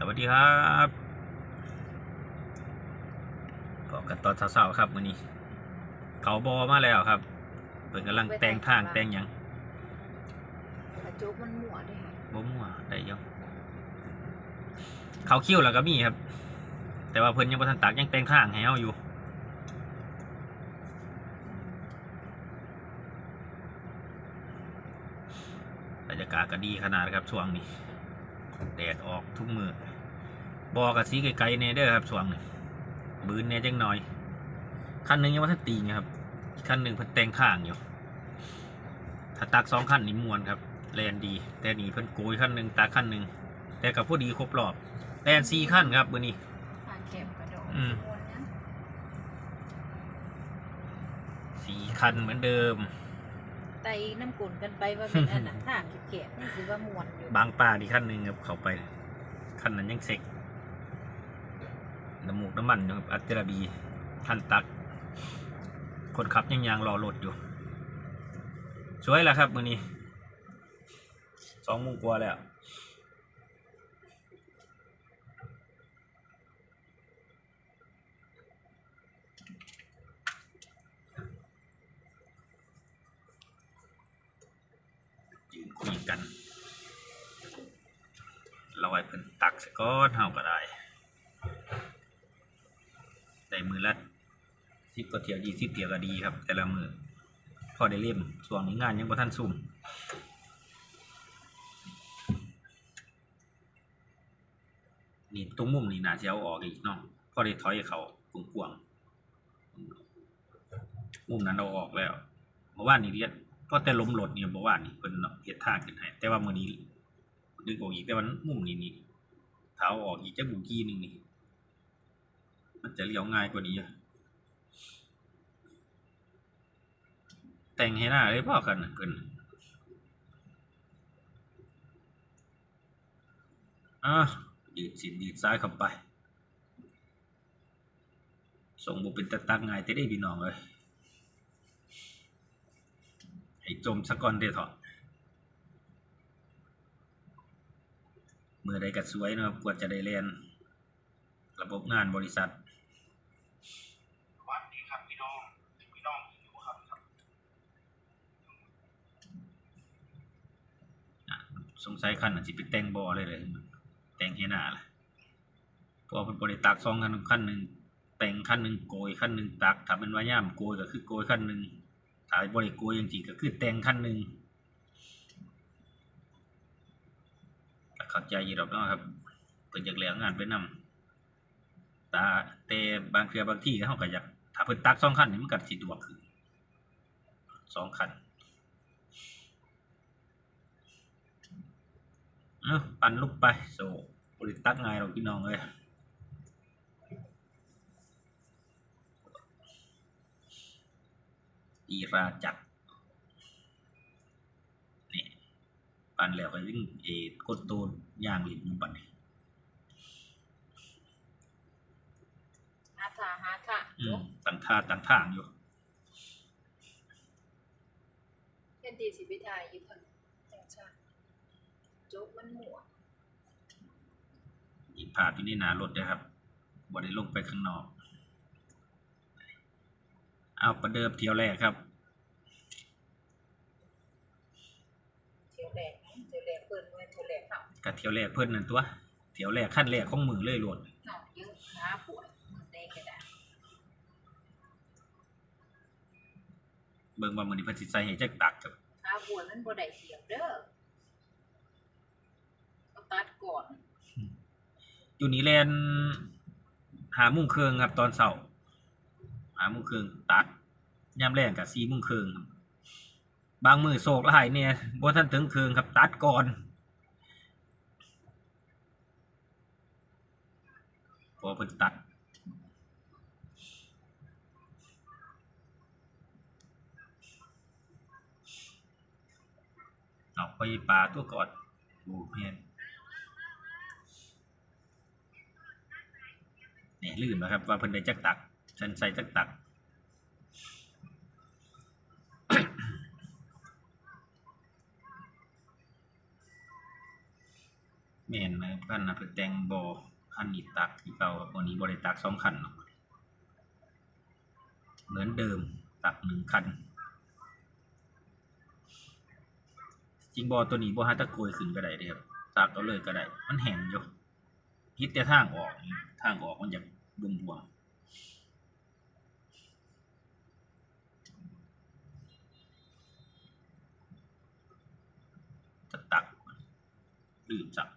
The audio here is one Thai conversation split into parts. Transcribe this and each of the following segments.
สวัสดีครับพบกันตอนเช้าๆครับวันนี้ เขาบอมาแล้วครับเพิ่นกำลังแต่งทางแต่งหยังกระจุกมันหมัวด้วยค่ะบ่มั่วได้อยังเขาคิ้วแล้วก็มีครับ แต่ว่าเพิ่นยังบ่ทันตักยังแต่งทางให้เฮาอยู่บรรยากาศก็ดีขนาดครับช่วงนี้ แดดออกทุกมือบอกกับสีไกลๆเนเด้อครับช่วงนี้บืนเนี่ยจังหน่อย คันหนึ่งยังว่าถ้าตีไงครับอีกคันหนึ่งเพิ่นแต่งข้างอยู่ ถ้าตักสองคันนี่มวนครับแลนดี แต่นี่เพิ่นโกยคันหนึ่งตักคันหนึ่งแต่กับพอดีครบรอบแลนสี่คันครับมื้อนี้ทางแคบกระโดดอืมม้วนนะสี่คันเหมือนเดิมไตน้ำกุ่นกันไปว่าเป็นอันนั้นทางแคบๆนี่คือว่ามวนอยู่บางป่าดีคันหนึ่งครับเข้าไปคันนั้นยังเซ็กน้ำมูกน้ำมันอยู่ครับอัจจระบีคันตัก คนขับยังยางรอรถอยู่สวยแล้วครับมือนี้สองโมงกว่าแล้ว ยืนคุย กัน เราไว้เพิ่นตักสก้อนเฮาก็ได้ได้มือละสิบกว่าเที่ยวยี่สิบเที่ยวก็ดีครับ แต่ละมือพอได้เล่มช่วงนี้งานยังบ่ทันซุ่มนี่ตรงมุมนี่น่าจะเอาออกอีกเนาะพอได้ถอยเขากวงๆมุมนั้นเอาออกแล้วเมื่อวานนี้เรียก ก็แต่ล้มรถเนี่ยเมื่อวานี่เพิ่นเนาะเฮ็ดทางขึ้นให้แต่ว่ามื้อนี้ดึงออกอีกแต่ว่ามุมนี้นี่ถ้าออกอีกจักบุกี้หนึงนี่มันจะเลี้ยวง่ายกว่านี้อะแต่งให้หน้าได้พ่อกันน่ะเพิ่นอะยืดสินยืดซ้ายเข้าไปส่งบุเป็นตะตักง่ายแต่ได้พี่น้องเลย ให้จมสะก่อนเด้อเถอะมือใดก็สวยเนาะกว่าจะได้เรียนระบบงานบริษัทสวัสดีครับพี่น้องพี่น้องอยู่ครับครับอะสงสัยคันอาจจะไปแต่งบอเลยเลยแต่งเฮหนาล่ะเพอเป็นบริตักสองคันคันหนึ่งแต่งคันหนึ่งโกยคันหนึ่งตักถ้าเป็นว่าย่ามโกยก็คือโกยคันหนึ่ง ถ้าบริโกยจริงๆก็คือแต่งคันหนึ่งเข้าใจยู่ดอกเนาะครับเพิ่นอยากเหลืองานไปนำตาแต่บางเทื่อบางที่เขาก็อยากถ้าเพิ่นตักสองคันนี่มันก็สิดวกขึ้นสองคันเอ้าปั่นลูกไปโซบริตักง่ายหรอกพี่น้องเอ้ย อีราจักรนี่ปั่นแล้วก็ยิ่งเอ็ดกดตูนย่างลิ้นมันปั่นนี่หาท่าหาท่าอืจมกตั้งท่าตั้งทางอยู่เห็นดีสิไปถ่ายอยู่เพิ่นจังชาจกมันหมัวอีกภาพอยู่ในหนารถนะครับบ่ได้ลงไปข้างนอก เอาประเดิมเที่ยวแรกครับ เที่ยวแรกนะเที่ยวแรกเพิ่นไว้เที่ยวแรกเนาะกับเที่ยวแรกเพิ่นนั่นตัวเที่ยวแรกขั้นแรกของมือเลยโลดเนาะเยอะขาปวดมือเตะกระดาษเบิ่งว่ามื้อนี้เพิ่นสิใส่ให้จักตักครับขาปวดมันบ่ได้เทียบเด้อก็ตัดก่อนอยู่นี่แลนหาโมุงเครื่องครับตอนเช้าหาโมุงเครื่องตัด ยามแรงก็4โมงครึ่งครับบางมือโศกหลายเนี่ยบ่ทันถึงเคืองครับตัดก่อนพอเพิ่นตัดเอาไปปลาตัวก่อนดูเพียนเนี่ยลื่นนะครับ ว่าเพิ่นได้จักตักฉันใส่จักตัก แม่นนะครับคันน่ะเพิ่นแต่งบ่คันนี้ตักที่เก่าครับวันนี้บ่ได้ตักสองคันหรอกเหมือนเดิมตักหนึ่งคัน จริงบ่ตัวนี้บ่หาตะโกยขึ้นก็ได้เด้ครับตักเอาเลยก็ได้ มันแห้งอยู่ฮิตแต่ทางออกทางออกมันจะบวมๆจะตักลืมจับ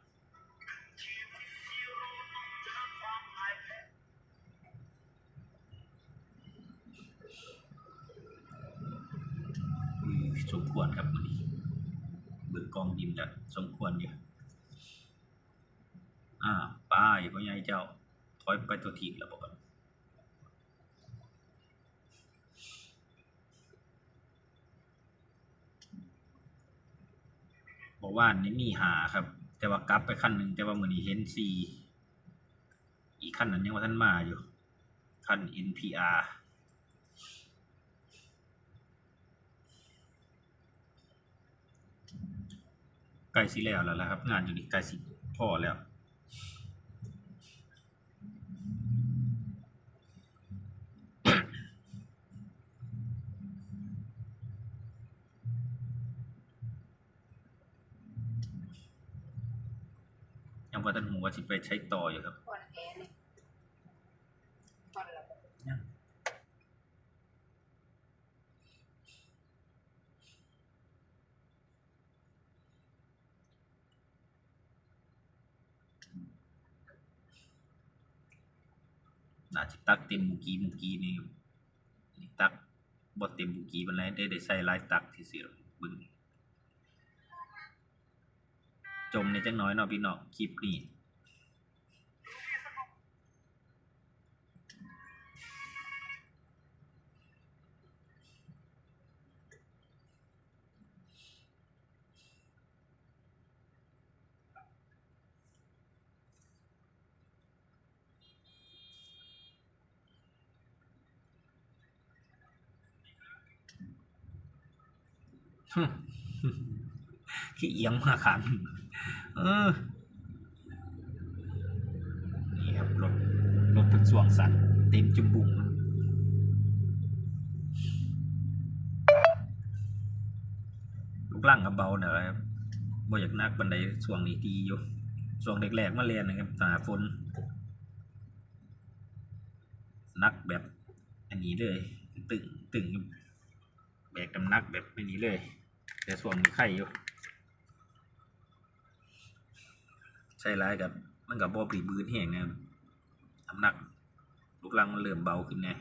สมควรครับมันนี้เบิกกองดินจะสมควรอยู่อ่าป้ายพ่อใหญ่เจ้า ถอยไปตัวทีแล้วบอกกันบอกว่านี่มีหาครับ แต่ว่ากลับไปขั้นหนึ่งแต่ว่ามือนี้เห็นซีอีกขั้นนั้นยังว่าท่านมาอยู่ขั้น NPR ใกล้สิแล้วแล้วล่ะครับ งานอยู่นี่ใกล้สิพอแล้วยังว่าท่านหูว่าสิไปใช้ต่ออยู่ครับก่อนแอร์เลยก่ อาจะตักเต็มมุกีมุกีนี่นี่ตักบ่เต็มมุกีมันเลยได้ได้ใส่ลายตักที่สิเบึงจมในจังน้อยเนาะพี่น้องคลิปนี้ ขี้เอียงมาขันเออนี่ครับรถรถเป็นส่วงสันเต็มจุมบุงลูกล่างกับเบาหน่อยครับบ่อยากนักบันไดช่วงนี้ดีอยู่ช่วงแรกๆมาเรียนนะครับหนาฝนนักแบบอันนี้เลยตึงตึงแบกำนักแบบอันนี้เลย แต่ส่วนไข่อยู่ใช่ร้ายกับมันกับบ่ปรีบืนแห้งนะน้ำหนักลูกลังมันเริ่มเบาขึ้นแน่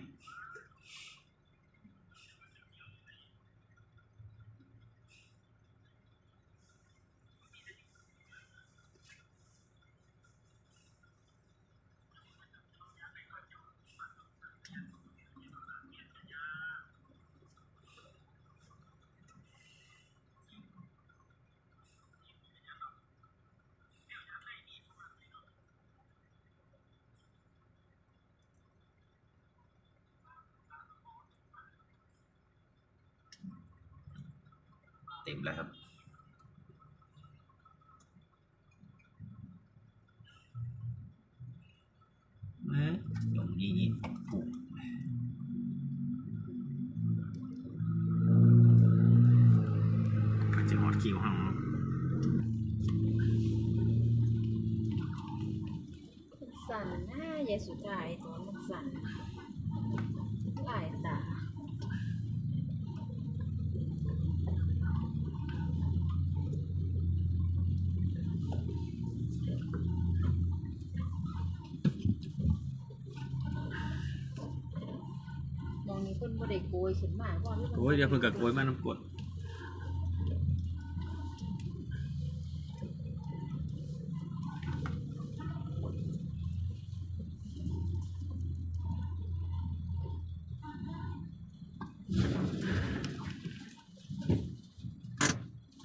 เต็มแล้วครับเอ๊ะตรงนี้ผูกจะหอดคิวห้องสั่นหน้าเยสุดท้ายตัวมันสั่นหลายตา มองนี้เพิ่นบ่ได้โก ยขึ้นมาบ่อนโอ้ยเดี๋ยวเพิ่งกับโกยมาน้ำกด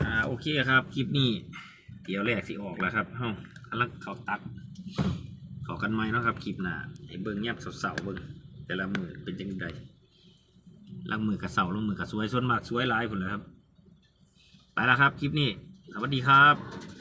อ่าโอเคครับ คลิปนี้ เดี๋ยวแรกสิออกแล้วครับห้องกำลังเขาตักขอกันไหมเนาะครับคลิปหน้าไอ้เบิ้งเงียบเสาๆเบิ้งแต่ละมือเป็นจังได ลังมือกับเสาลงมือกับสวยส่วนมากสวยหลายคนเลยครับ ไปแล้วครับ คลิปนี้ สวัสดีครับ